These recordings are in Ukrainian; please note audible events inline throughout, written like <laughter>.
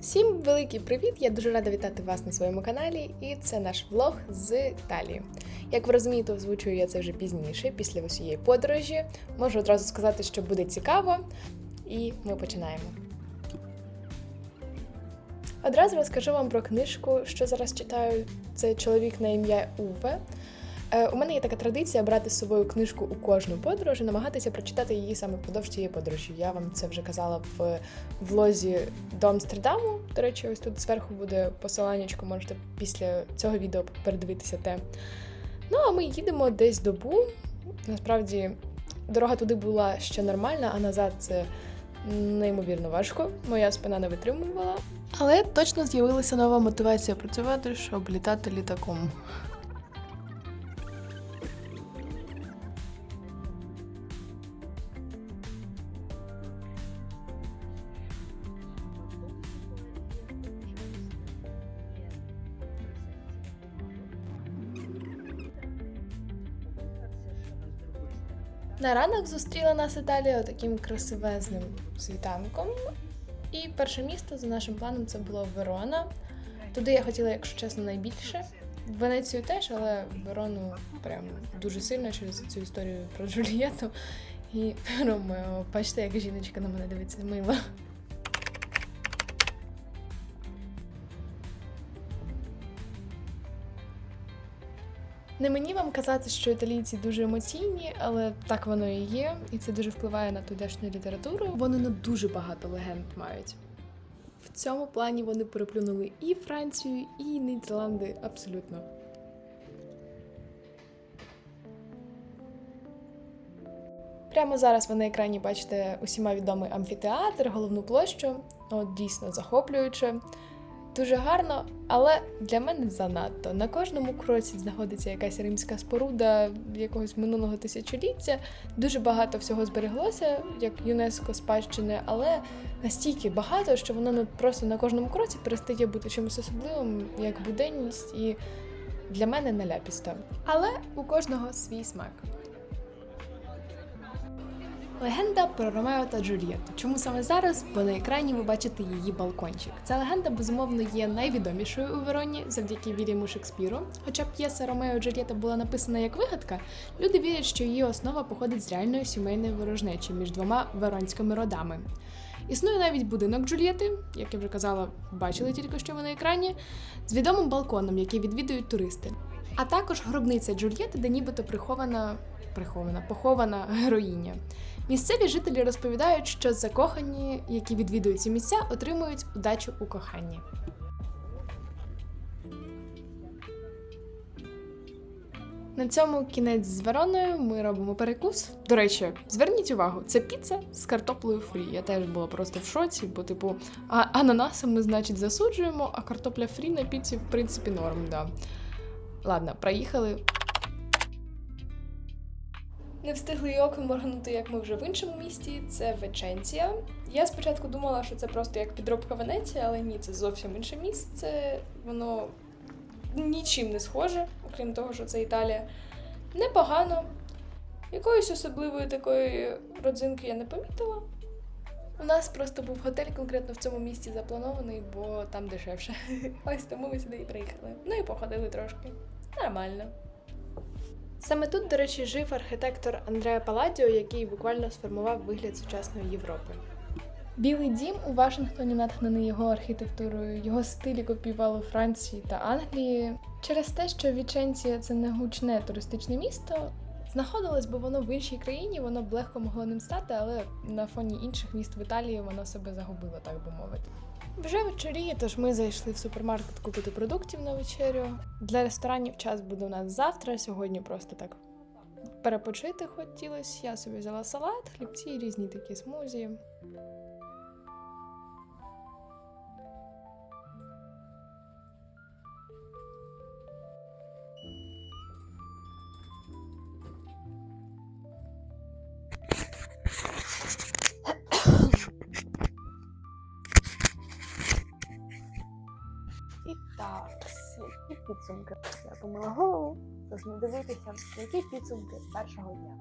Всім великий привіт! Я дуже рада вітати вас на своєму каналі, і це наш влог з Італії. Як ви розумієте, озвучую я це вже пізніше, після усієї подорожі. Можу одразу сказати, що буде цікаво, і ми починаємо. Одразу розкажу вам про книжку, що зараз читаю. Це чоловік на ім'я Уве. Е, У мене є така традиція брати з собою книжку у кожну подорож і намагатися прочитати її саме впродовж цієї подорожі. Я вам це вже казала в влозі до Амстердаму. До речі, ось тут зверху буде посиланнячко, можете після цього відео передивитися те. Ну, а ми їдемо десь добу. Насправді, дорога туди була ще нормальна, а назад це неймовірно важко. Моя спина не витримувала. Але точно з'явилася нова мотивація працювати, щоб літати літаком. На ранок зустріла нас Італія таким красивезним світанком. І перше місто за нашим планом це було Верона. Туди я хотіла, якщо чесно, найбільше. В Венецію теж, але Верону прям дуже сильно через цю історію про Джульєту і <laughs> Ромео. Бачите, як жіночка на мене дивиться мило. Не мені вам казати, що італійці дуже емоційні, але так воно і є, і це дуже впливає на тудешню літературу. Вони на дуже багато легенд мають. В цьому плані вони переплюнули і Францію, і Нідерланди абсолютно. Прямо зараз ви на екрані бачите усіма відомий амфітеатр, головну площу. От дійсно захоплююче. Дуже гарно, але для мене занадто. На кожному кроці знаходиться якась римська споруда якогось минулого тисячоліття. Дуже багато всього збереглося, як ЮНЕСКО спадщини, але настільки багато, що воно ну, просто на кожному кроці перестає бути чимось особливим, як буденність, і для мене наляпісто. Але у кожного свій смак. Легенда про Ромео та Джульєту. Чому саме зараз? Бо на екрані ви бачите її балкончик. Ця легенда безумовно є найвідомішою у Вероні завдяки Вільяму Шекспіру. Хоча п'єса Ромео і Джульєта була написана як вигадка, люди вірять, що її основа походить з реальної сімейної ворожнечі між двома веронськими родами. Існує навіть будинок Джульєти, як я вже казала, бачили тільки що ви на екрані, з відомим балконом, який відвідують туристи. А також гробниця Джульєти, де нібито прихована, прихована, похована героїня. Місцеві жителі розповідають, що закохані, які відвідують ці місця, отримують удачу у коханні. На цьому кінець з Вероною ми робимо перекус. До речі, зверніть увагу, це піца з картоплею фрі. Я теж була просто в шоці, бо, типу, а ананаси ми, значить, засуджуємо, а картопля фрі на піці, в принципі, норм, да. Ладно, проїхали. Не встигли й оком моргнути, як ми вже в іншому місті. Це Веченція. Я спочатку думала, що це просто як підробка Венеції, але ні, це зовсім інше місце. Воно нічим не схоже, окрім того, що це Італія. Непогано. Якоїсь особливої такої родзинки я не помітила. У нас просто був готель конкретно в цьому місті запланований, бо там дешевше. <laughs> Ось тому ми сюди і приїхали. Ну і походили трошки. Нормально. Саме тут, до речі, жив архітектор Андреа Паладіо, який буквально сформував вигляд сучасної Європи. Білий дім у Вашингтоні натхнений його архітектурою, його стилі копіювали Франції та Англії. Через те, що Віченція це не гучне туристичне місто, знаходилось би воно в іншій країні, воно б легко могло ним стати, але на фоні інших міст в Італії воно себе загубило, так би мовити. Вже вечоріє, тож ми зайшли в супермаркет купити продуктів на вечерю. Для ресторанів час буде у нас завтра. Сьогодні просто так перепочити хотілося. Я собі взяла салат, хлібці різні такі смузі. Так, які підсумки? Я помила голову, тож не дивитися, які підсумки першого дня.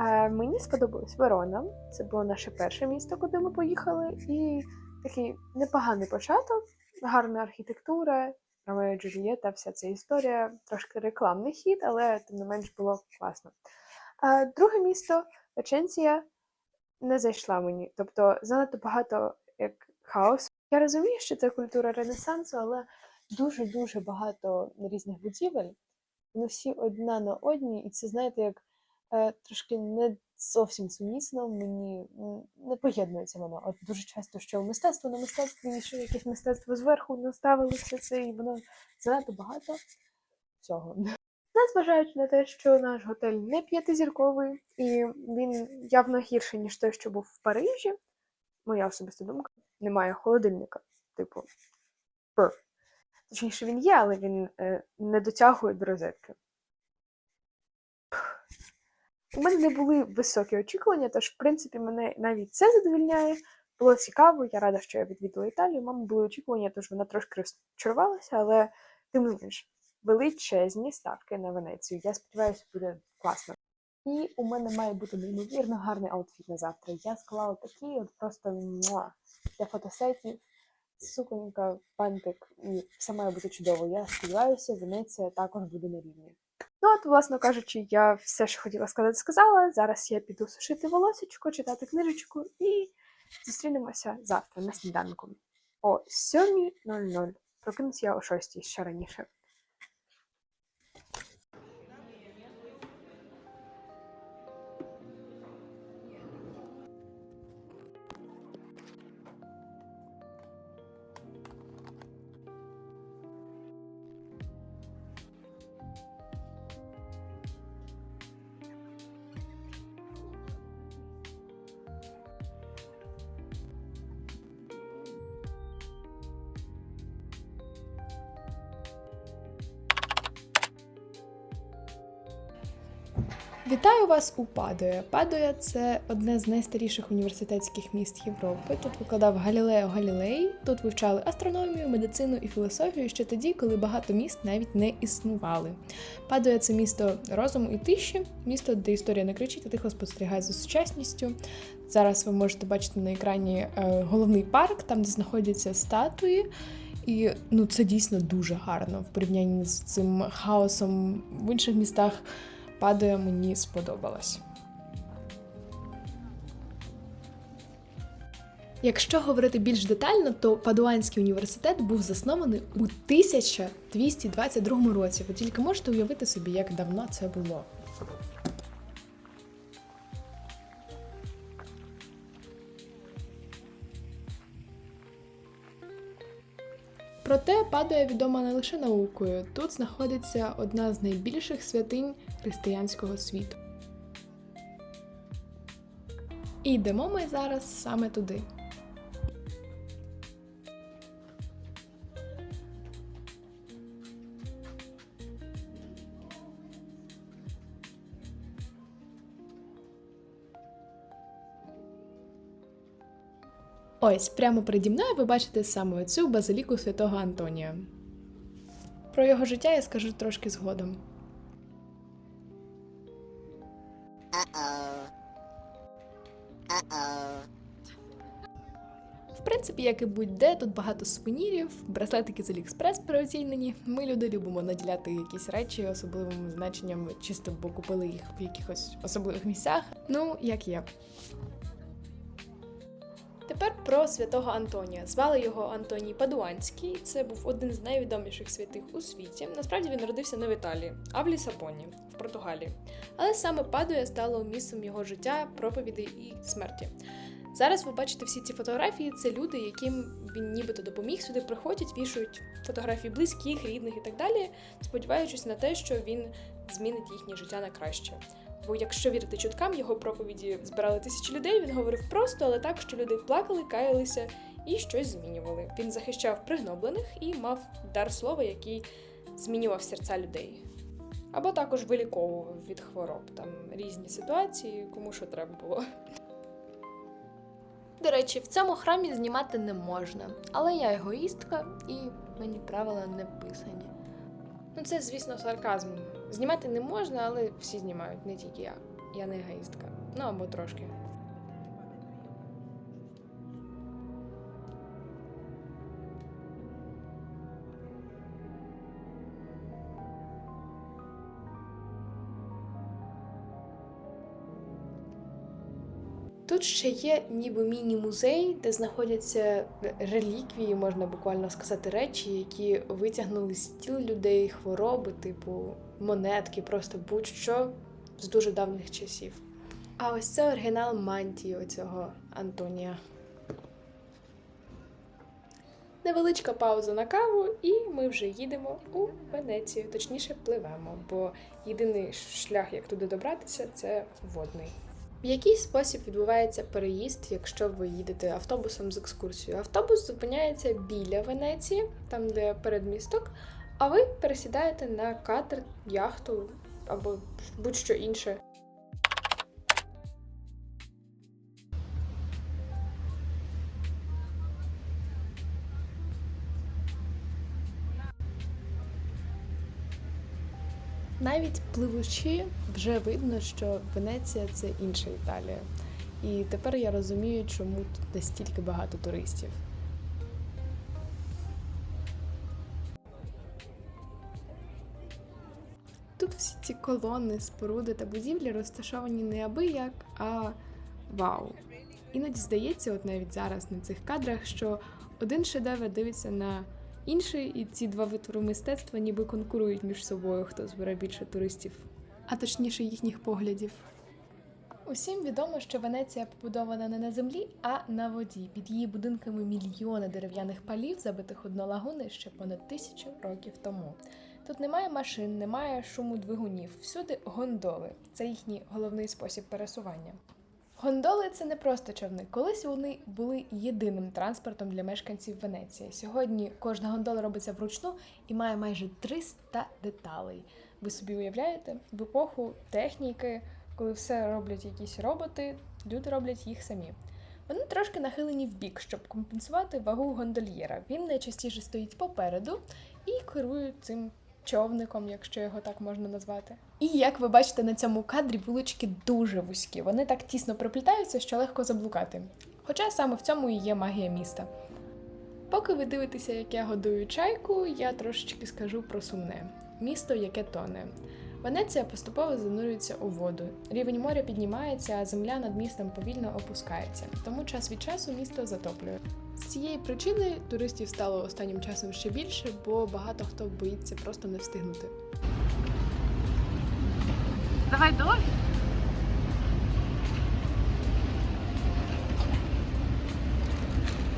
Е, мені сподобалась Верона. Це було наше перше місто, куди ми поїхали. І такий непоганий початок, гарна архітектура, Ромео і вся ця історія, трошки рекламний хід, але тим не менш було класно. Е, друге місто Веченція не зайшла мені. Тобто занадто багато як хаосу. Я розумію, що це культура Ренесансу, але дуже-дуже багато різних будівель. Вони всі одна на одній, і це, знаєте, як е, трошки не зовсім сумісно, мені не поєднується воно. От дуже часто, що мистецтво на мистецтві, і що якесь мистецтво зверху наставили все це, і воно занадто багато всього. Незважаючи на те, що наш готель не п'ятизірковий, і він явно гірший, ніж той, що був в Парижі. Моя особиста думка, немає холодильника. Типу. Точніше, він є, але він е, не дотягує до розетки. У мене не були високі очікування, тож, в принципі, мене навіть це задовільняє. Було цікаво, я рада, що я відвідала Італію. Мама були очікування, тож вона трошки розчарувалася, але тим не менш, величезні ставки на Венецію. Я сподіваюся, буде класно. І у мене має бути неймовірно гарний аутфіт на завтра. Я склала такий от просто муа, для фотосетів, суконька, пантик, і все має бути чудово. Я сподіваюся, Венеція також буде на рівні. Ну, от, власно кажучи, я все, що хотіла сказати, сказала. Зараз я піду сушити волосечко, читати книжечку і зустрінемося завтра на сніданку о 7.00. Прокинусь я о 6 ще раніше. Вітаю вас у Падуя. Падуя це одне з найстаріших університетських міст Європи. Тут викладав Галілео Галілей. Тут вивчали астрономію, медицину і філософію ще тоді, коли багато міст навіть не існували. Падуя це місто розуму і тиші, місто, де історія не кричить, а тихо спостерігає за сучасністю. Зараз ви можете бачити на екрані е, головний парк, там де знаходяться статуї. І ну це дійсно дуже гарно в порівнянні з цим хаосом в інших містах. Падуя мені сподобалась. Якщо говорити більш детально, то Падуанський університет був заснований у 1222 році. Ви тільки можете уявити собі, як давно це було. Проте Падуя відома не лише наукою. Тут знаходиться одна з найбільших святинь християнського світу. І йдемо ми зараз саме туди. Ось прямо переді мною ви бачите саме цю базиліку святого Антонія. Про його життя я скажу трошки згодом. В принципі, як і будь-де, тут багато сувенірів, браслетики з Аліекспрес переоцінені. Ми люди любимо наділяти якісь речі особливим значенням, чисто бо купили їх в якихось особливих місцях. Ну, як є. Тепер про святого Антонія. Звали його Антоній Падуанський. Це був один з найвідоміших святих у світі. Насправді він народився не в Італії, а в Лісабоні, в Португалії. Але саме Падуя стало місцем його життя, проповідей і смерті. Зараз ви бачите всі ці фотографії. Це люди, яким він нібито допоміг сюди приходять, вішають фотографії близьких, рідних і так далі, сподіваючись на те, що він змінить їхнє життя на краще. Бо якщо вірити чуткам, його проповіді збирали тисячі людей. Він говорив просто, але так, що люди плакали, каялися і щось змінювали. Він захищав пригноблених і мав дар слова, який змінював серця людей. Або також виліковував від хвороб, там різні ситуації, кому що треба було. До речі, в цьому храмі знімати не можна, але я егоїстка і мені правила не писані. Ну, це, звісно, сарказм. Знімати не можна, але всі знімають, не тільки я. Я не егоїстка. Ну або трошки. Тут ще є ніби міні-музей, де знаходяться реліквії, можна буквально сказати, речі, які витягнули з тіл людей, хвороби, типу монетки, просто будь-що з дуже давніх часів. А ось це оригінал мантії оцього Антонія. Невеличка пауза на каву, і ми вже їдемо у Венецію. Точніше, пливемо, бо єдиний шлях, як туди добратися, це водний. В який спосіб відбувається переїзд, якщо ви їдете автобусом з екскурсією? Автобус зупиняється біля Венеції, там де передмісток, а ви пересідаєте на катер, яхту або будь-що інше. Навіть пливучи, вже видно, що Венеція це інша Італія. І тепер я розумію, чому тут настільки багато туристів. Тут всі ці колони, споруди та будівлі розташовані не аби а вау. Іноді здається, от навіть зараз на цих кадрах, що один шедевр дивиться на інший, і ці два витвори мистецтва ніби конкурують між собою, хто збере більше туристів, а точніше їхніх поглядів. Усім відомо, що Венеція побудована не на землі, а на воді. Під її будинками мільйони дерев'яних палів, забитих у дно лагуни ще понад тисячу років тому. Тут немає машин, немає шуму двигунів, всюди гондоли. Це їхній головний спосіб пересування. Гондоли це не просто човни. Колись вони були єдиним транспортом для мешканців Венеції. Сьогодні кожна гондола робиться вручну і має майже 300 деталей. Ви собі уявляєте, в епоху техніки, коли все роблять якісь роботи, люди роблять їх самі. Вони трошки нахилені в бік, щоб компенсувати вагу гондольєра. Він найчастіше стоїть попереду і керує цим човником, якщо його так можна назвати. І як ви бачите на цьому кадрі, вулички дуже вузькі. Вони так тісно приплітаються, що легко заблукати. Хоча саме в цьому і є магія міста. Поки ви дивитеся, як я годую чайку, я трошечки скажу про сумне місто, яке тоне. Венеція поступово занурюється у воду. Рівень моря піднімається, а земля над містом повільно опускається. Тому час від часу місто затоплює. З цієї причини туристів стало останнім часом ще більше, бо багато хто боїться просто не встигнути. Давай доль.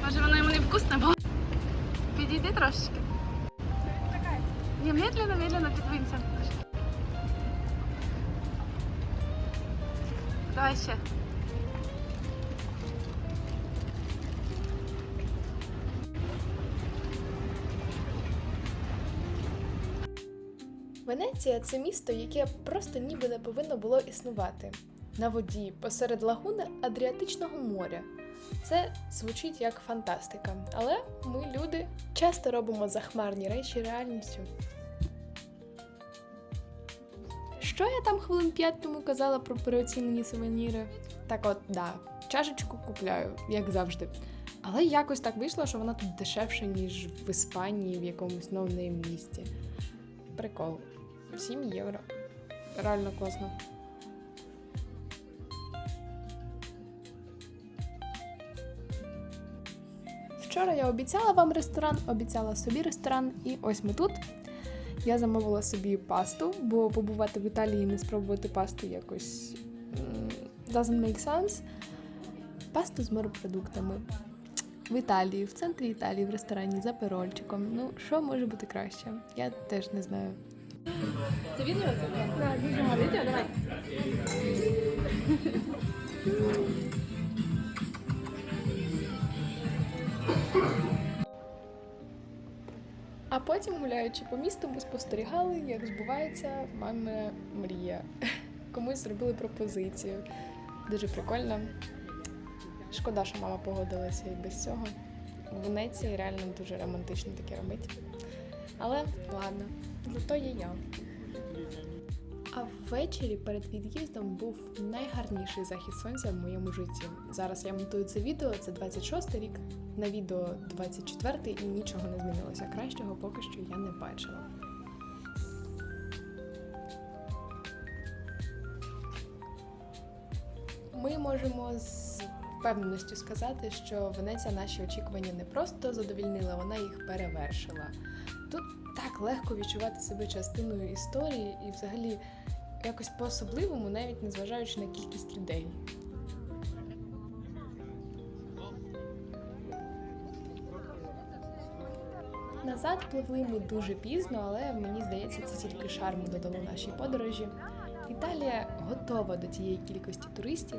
Може воно йому не вкусне, бо підійди трошечки. Ні, медленно, медленно підвинься. Давай ще. Венеція це місто, яке просто ніби не повинно було існувати. На воді, посеред лагуни Адріатичного моря. Це звучить як фантастика, але ми, люди, часто робимо захмарні речі реальністю. Що я там хвилин п'ять тому казала про переоцінені сувеніри? Так от, да, чашечку купляю, як завжди. Але якось так вийшло, що вона тут дешевша, ніж в Іспанії в якомусь новнейм місті. Прикол. 7 євро. Реально класно. Вчора я обіцяла вам ресторан, обіцяла собі ресторан, і ось ми тут. Я замовила собі пасту, бо побувати в Італії і не спробувати пасту якось doesn't make sense. Пасту з морепродуктами. В Італії, в центрі Італії, в ресторані за перольчиком. Ну, що може бути краще? Я теж не знаю. Це відео? Відео, давай. А потім, гуляючи по місту, ми спостерігали, як збувається мамина мрія. Комусь зробили пропозицію. Дуже прикольно. Шкода, що мама погодилася і без цього. в Венеції реально дуже романтично таке робити. Але ладно, зато є я. А ввечері перед від'їздом був найгарніший захід сонця в моєму житті. Зараз я монтую це відео, це 26 рік. На відео 24 і нічого не змінилося. Кращого поки що я не бачила. Ми можемо з впевненістю сказати, що Венеція наші очікування не просто задовільнила, вона їх перевершила. Тут так легко відчувати себе частиною історії і взагалі якось по-особливому, навіть незважаючи на кількість людей. Назад пливли ми дуже пізно, але мені здається, це тільки шарму додало нашій подорожі. Італія готова до тієї кількості туристів,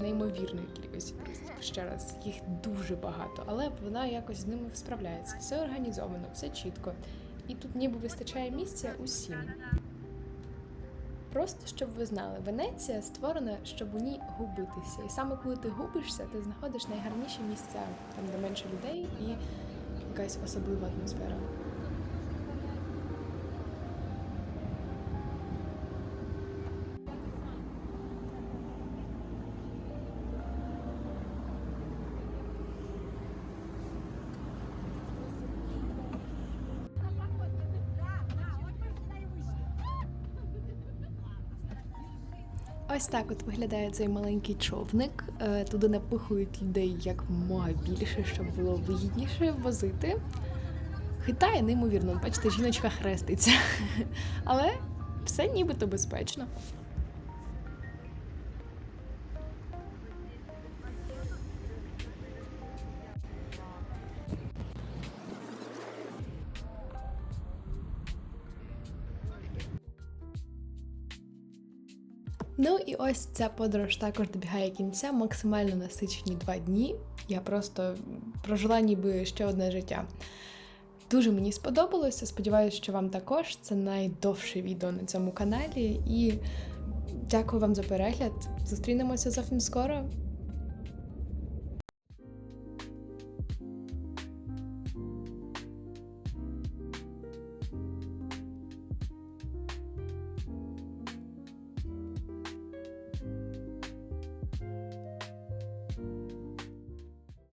неймовірної кількості туристів. Ще раз, їх дуже багато, але вона якось з ними справляється. Все організовано, все чітко. І тут ніби вистачає місця усім. Просто щоб ви знали, Венеція створена, щоб у ній губитися. І саме коли ти губишся, ти знаходиш найгарніші місця, там де менше людей і якась особлива атмосфера. Ось так от виглядає цей маленький човник. Е, Туди напихують людей як мога більше, щоб було вигідніше возити. Хитає неймовірно, бачите, жіночка хреститься. <laughs> Але все нібито безпечно. Ось ця подорож також добігає кінця, максимально насичені два дні. Я просто прожила ніби ще одне життя. Дуже мені сподобалося. Сподіваюся, що вам також. Це найдовше відео на цьому каналі. І дякую вам за перегляд. Зустрінемося зовсім скоро.